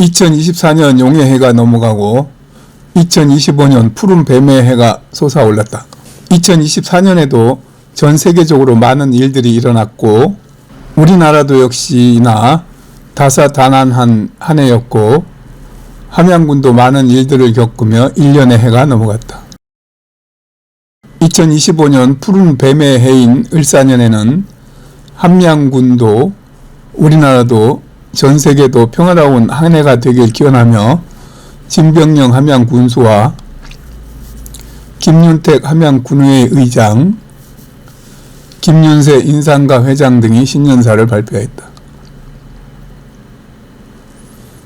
2024년 용의 해가 넘어가고 2025년 푸른 뱀의 해가 솟아올랐다. 2024년에도 전 세계적으로 많은 일들이 일어났고 우리나라도 역시나 다사다난한 한 해였고 함양군도 많은 일들을 겪으며 1년의 해가 넘어갔다. 2025년 푸른 뱀의 해인 을사년에는 함양군도 우리나라도 전 세계도 평화로운 한 해가 되길 기원하며 진병영 함양 군수와 김윤택 함양 군의회 의장, 김윤세 인상가 회장 등이 신년사를 발표했다.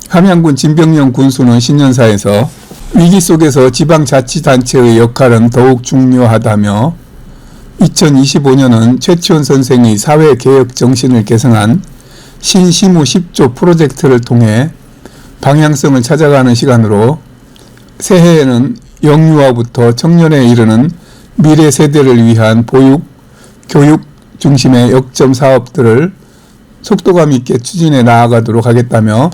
함양군 진병영 군수는 신년사에서 위기 속에서 지방자치단체의 역할은 더욱 중요하다며 2025년은 최치원 선생이 사회개혁 정신을 개성한 신시무 10조 프로젝트를 통해 방향성을 찾아가는 시간으로 새해에는 영유아부터 청년에 이르는 미래 세대를 위한 보육, 교육 중심의 역점 사업들을 속도감 있게 추진해 나아가도록 하겠다며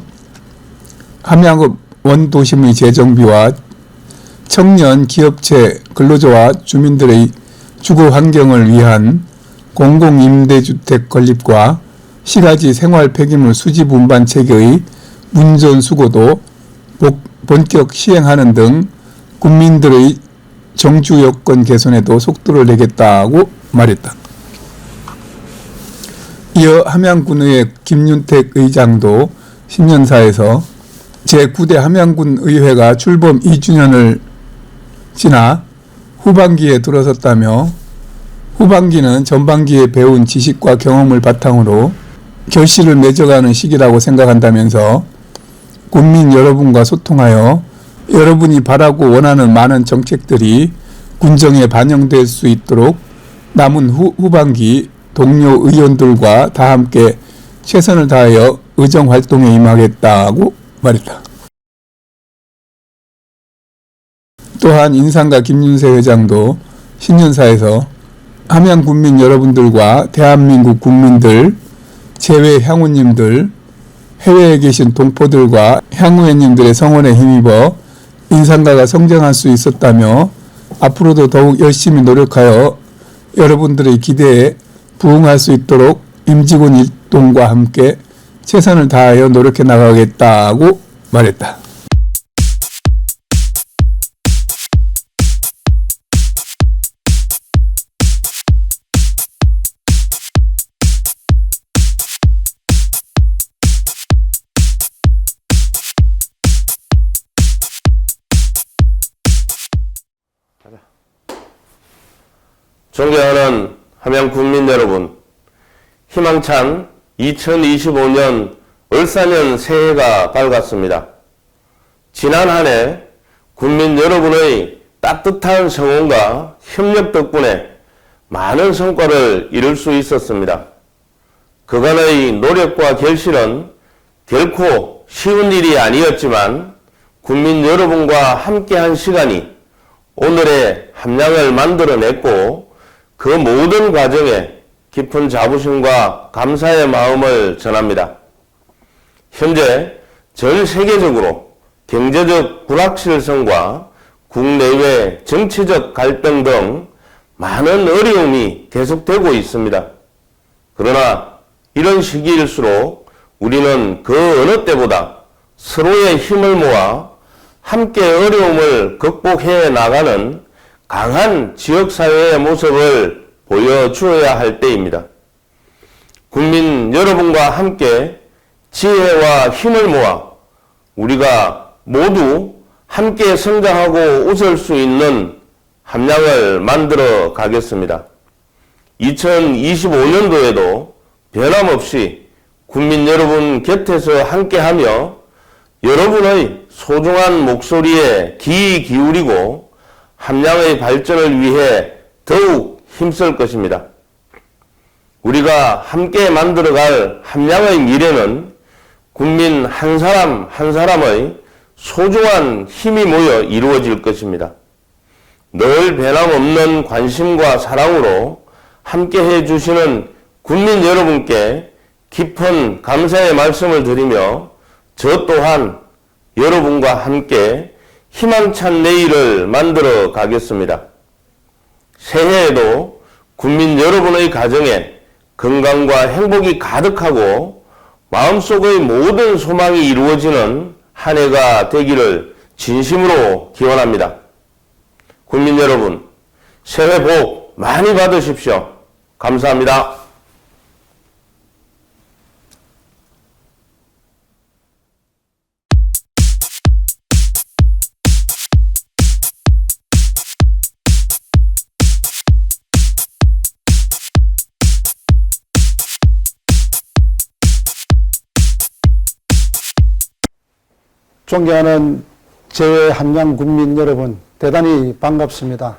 함양읍 원도심의 재정비와 청년, 기업체, 근로자와 주민들의 주거 환경을 위한 공공임대주택 건립과 시가지 생활 폐기물 수집 운반 체계의 문전 수거도 복- 본격 시행하는 등 국민들의 정주 여건 개선에도 속도를 내겠다고 말했다. 이어 함양군의회 김윤택 의장도 신년사에서 제9대 함양군 의회가 출범 2주년을 지나 후반기에 들어섰다며 후반기는 전반기에 배운 지식과 경험을 바탕으로 결실을 맺어가는 시기라고 생각한다면서 국민 여러분과 소통하여 여러분이 바라고 원하는 많은 정책들이 군정에 반영될 수 있도록 남은 후, 후반기 동료 의원들과 다 함께 최선을 다하여 의정 활동에 임하겠다고 말했다. 또한 인상가 김윤세 회장도 신년사에서 함양 군민 여러분들과 대한민국 국민들, 재외 향우님들, 해외에 계신 동포들과 향우회님들의 성원에 힘입어 인상가가 성장할 수 있었다며 앞으로도 더욱 열심히 노력하여 여러분들의 기대에 부응할 수 있도록 임직원 일동과 함께 최선을 다하여 노력해 나가겠다고 말했다. 존경하는 함양 국민 여러분, 희망찬 2025년 을사년 새해가 밝았습니다. 지난 한 해 국민 여러분의 따뜻한 성원과 협력 덕분에 많은 성과를 이룰 수 있었습니다. 그간의 노력과 결실은 결코 쉬운 일이 아니었지만 국민 여러분과 함께한 시간이 오늘의 함량을 만들어냈고 그 모든 과정에 깊은 자부심과 감사의 마음을 전합니다. 현재 전 세계적으로 경제적 불확실성과 국내외 정치적 갈등 등 많은 어려움이 계속되고 있습니다. 그러나 이런 시기일수록 우리는 그 어느 때보다 서로의 힘을 모아 함께 어려움을 극복해 나가는 강한 지역사회의 모습을 보여주어야 할 때입니다. 국민 여러분과 함께 지혜와 힘을 모아 우리가 모두 함께 성장하고 웃을 수 있는 함량을 만들어 가겠습니다. 2025년도에도 변함없이 국민 여러분 곁에서 함께하며 여러분의 소중한 목소리에 귀 기울이고 함량의 발전을 위해 더욱 힘쓸 것입니다. 우리가 함께 만들어갈 함량의 미래는 국민 한 사람 한 사람의 소중한 힘이 모여 이루어질 것입니다. 늘 변함없는 관심과 사랑으로 함께 해주시는 국민 여러분께 깊은 감사의 말씀을 드리며 저 또한 여러분과 함께 희망찬 내일을 만들어 가겠습니다. 새해에도 국민 여러분의 가정에 건강과 행복이 가득하고 마음속의 모든 소망이 이루어지는 한 해가 되기를 진심으로 기원합니다. 국민 여러분, 새해 복 많이 받으십시오. 감사합니다. 존경하는 제외 함양 군민 여러분, 대단히 반갑습니다.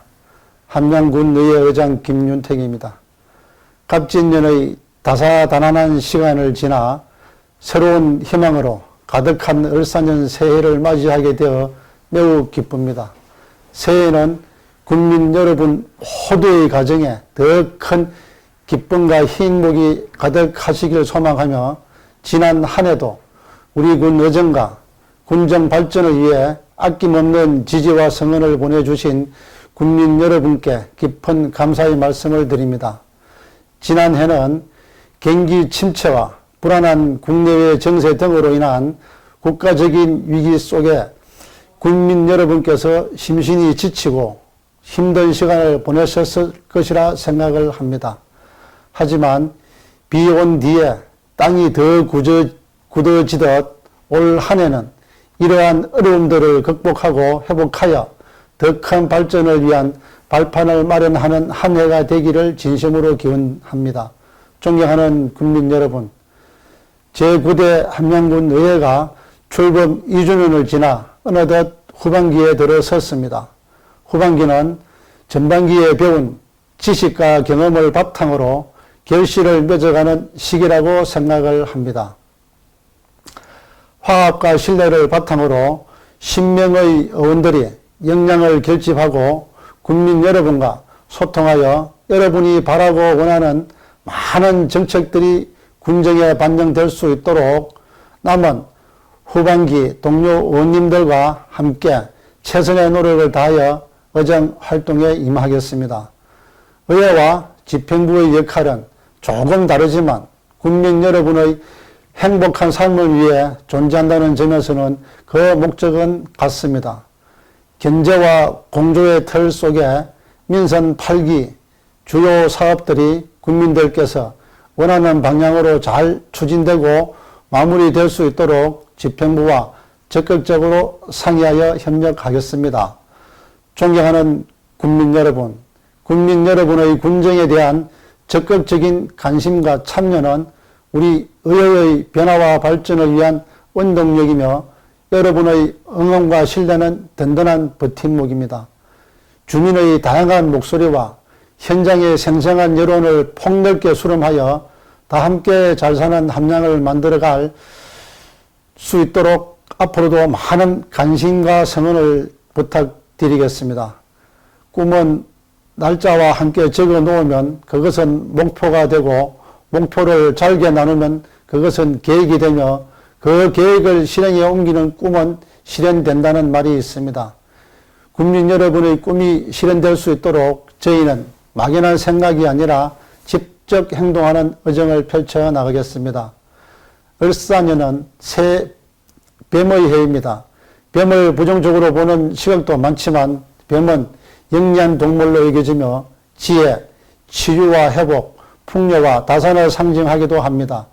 함양군 의회 의장 김윤택입니다. 갑진년의 다사다난한 시간을 지나 새로운 희망으로 가득한 을사년 새해를 맞이하게 되어 매우 기쁩니다. 새해는 국민 여러분 모두의 가정에 더 큰 기쁨과 행복이 가득하시길 소망하며 지난 한 해도 우리 군 의정과 군정 발전을 위해 아낌없는 지지와 성원을 보내주신 국민 여러분께 깊은 감사의 말씀을 드립니다. 지난해는 경기 침체와 불안한 국내외 정세 등으로 인한 국가적인 위기 속에 국민 여러분께서 심신이 지치고 힘든 시간을 보내셨을 것이라 생각을 합니다. 하지만 비 온 뒤에 땅이 더 굳어, 굳어지듯 올 한 해는 이러한 어려움들을 극복하고 회복하여 더 큰 발전을 위한 발판을 마련하는 한 해가 되기를 진심으로 기원합니다. 존경하는 국민 여러분, 제9대 함양군 의회가 출범 2주년을 지나 어느덧 후반기에 들어섰습니다. 후반기는 전반기에 배운 지식과 경험을 바탕으로 결실을 맺어가는 시기라고 생각을 합니다. 화합과 신뢰를 바탕으로 신명의 의원들이 역량을 결집하고 국민 여러분과 소통하여 여러분이 바라고 원하는 많은 정책들이 군정에 반영될 수 있도록 남은 후반기 동료 의원님들과 함께 최선의 노력을 다하여 의정 활동에 임하겠습니다. 의회와 집행부의 역할은 조금 다르지만 국민 여러분의 행복한 삶을 위해 존재한다는 점에서는 그 목적은 같습니다. 경제와 공조의 틀 속에 민선 8기 주요 사업들이 국민들께서 원하는 방향으로 잘 추진되고 마무리될 수 있도록 집행부와 적극적으로 상의하여 협력하겠습니다. 존경하는 국민 여러분, 국민 여러분의 군정에 대한 적극적인 관심과 참여는 우리 의회의 변화와 발전을 위한 원동력이며 여러분의 응원과 신뢰는 든든한 버팀목입니다. 주민의 다양한 목소리와 현장의 생생한 여론을 폭넓게 수렴하여 다 함께 잘 사는 함양을 만들어갈 수 있도록 앞으로도 많은 관심과 성원을 부탁드리겠습니다. 꿈은 날짜와 함께 적어 놓으면 그것은 목표가 되고 목표를 잘게 나누면 그것은 계획이 되며 그 계획을 실행에 옮기는 꿈은 실현된다는 말이 있습니다. 국민 여러분의 꿈이 실현될 수 있도록 저희는 막연한 생각이 아니라 직접 행동하는 의정을 펼쳐 나가겠습니다. 을사년은 새 뱀의 해입니다. 뱀을 부정적으로 보는 시각도 많지만 뱀은 영리한 동물로 여겨지며 지혜, 치유와 회복, 풍요와 다산을 상징하기도 합니다.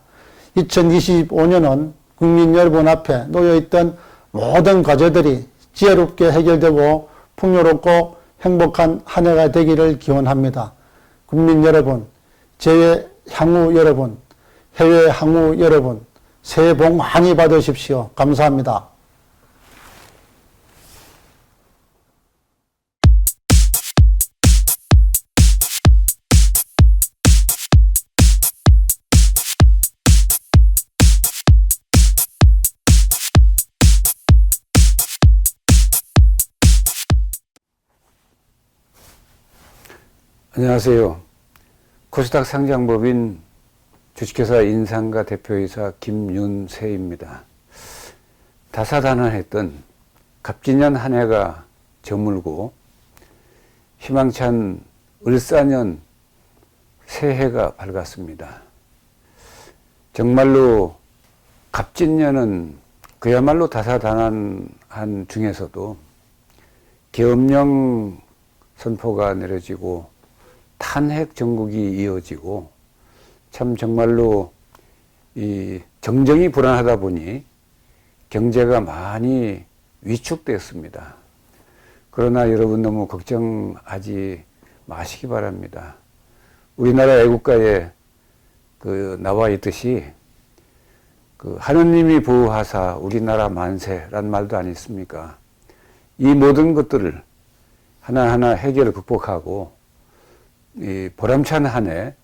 2025년은 국민 여러분 앞에 놓여있던 모든 과제들이 지혜롭게 해결되고 풍요롭고 행복한 한 해가 되기를 기원합니다. 국민 여러분, 제외 향후 여러분, 해외 향후 여러분, 새해 복 많이 받으십시오. 감사합니다. 안녕하세요. 코스닥 상장법인 주식회사 인상가 대표이사 김윤세입니다. 다사다난했던 갑진년 한 해가 저물고 희망찬 을사년 새해가 밝았습니다. 정말로 갑진년은 그야말로 다사다난한 중에서도 계엄령 선포가 내려지고 탄핵 정국이 이어지고 참 정말로 이 정정이 불안하다 보니 경제가 많이 위축되었습니다. 그러나 여러분 너무 걱정하지 마시기 바랍니다. 우리나라 애국가에 그 나와 있듯이 그 하느님이 보호하사 우리나라 만세란 말도 아니 있습니까? 이 모든 것들을 하나하나 해결 극복하고 이 보람찬 한 해,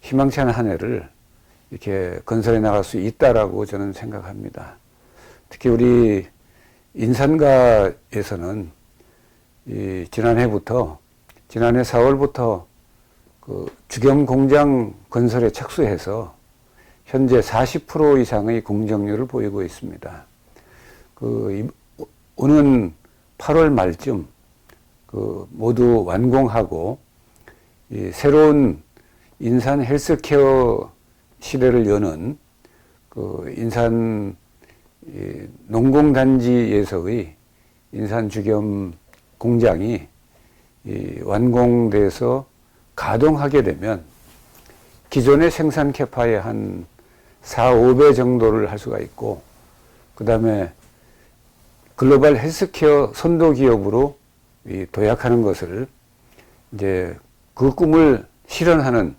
희망찬 한 해를 이렇게 건설해 나갈 수 있다라고 저는 생각합니다. 특히 우리 인산가에서는 이 지난해부터 지난해 4월부터 그 주경 공장 건설에 착수해서 현재 40% 이상의 공정률을 보이고 있습니다. 그 이- 오는 8월 말쯤 그 모두 완공하고 이 새로운 인산 헬스케어 시대를 여는 그 인산 이 농공단지에서의 인산 주겸 공장이 이 완공돼서 가동하게 되면 기존의 생산 캐파의 한 4, 5배 정도를 할 수가 있고 그 다음에 글로벌 헬스케어 선도 기업으로 이 도약하는 것을 이제 그 꿈을 실현하는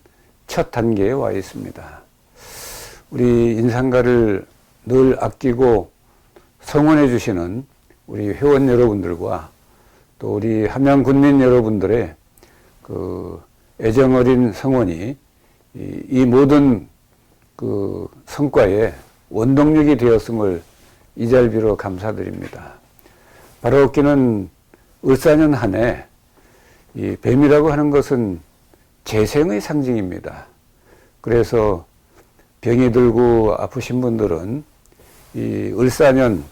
첫 단계에 와 있습니다. 우리 인상가를 늘 아끼고 성원해 주시는 우리 회원 여러분들과 또 우리 함양 군민 여러분들의 그 애정 어린 성원이 이, 이 모든 그 성과에 원동력이 되었음을 이 빌어 감사드립니다. 바로 웃기는 을사년 한 해, 이 뱀이라고 하는 것은 재생의 상징입니다. 그래서 병이 들고 아프신 분들은 이 을사년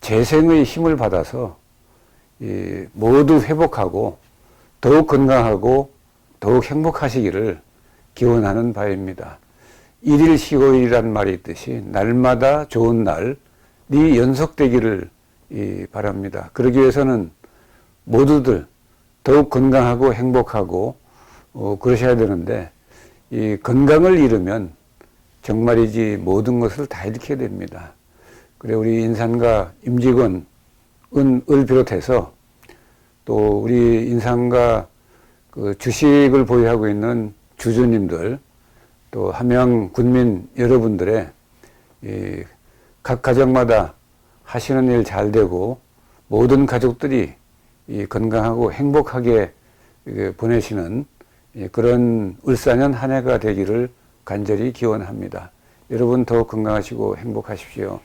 재생의 힘을 받아서 이 모두 회복하고 더욱 건강하고 더욱 행복하시기를 기원하는 바입니다. 일일 시고일이란 말이 있듯이 날마다 좋은 날이 연속되기를 이 바랍니다. 그러기 위해서는 모두들 더욱 건강하고 행복하고 어, 그러셔야 되는데 이 건강을 잃으면 정말이지 모든 것을 다 잃게 됩니다. 그래 우리 인산가 임직원 은을 비롯해서 또 우리 인상가 그 주식을 보유하고 있는 주주님들 또 함양 군민 여러분들의 이 각 가정마다 하시는 일 잘 되고 모든 가족들이 이 건강하고 행복하게 이게 보내시는 이 그런 울사년 한 해가 되기를 간절히 기원합니다. 여러분 더욱 건강하시고 행복하십시오.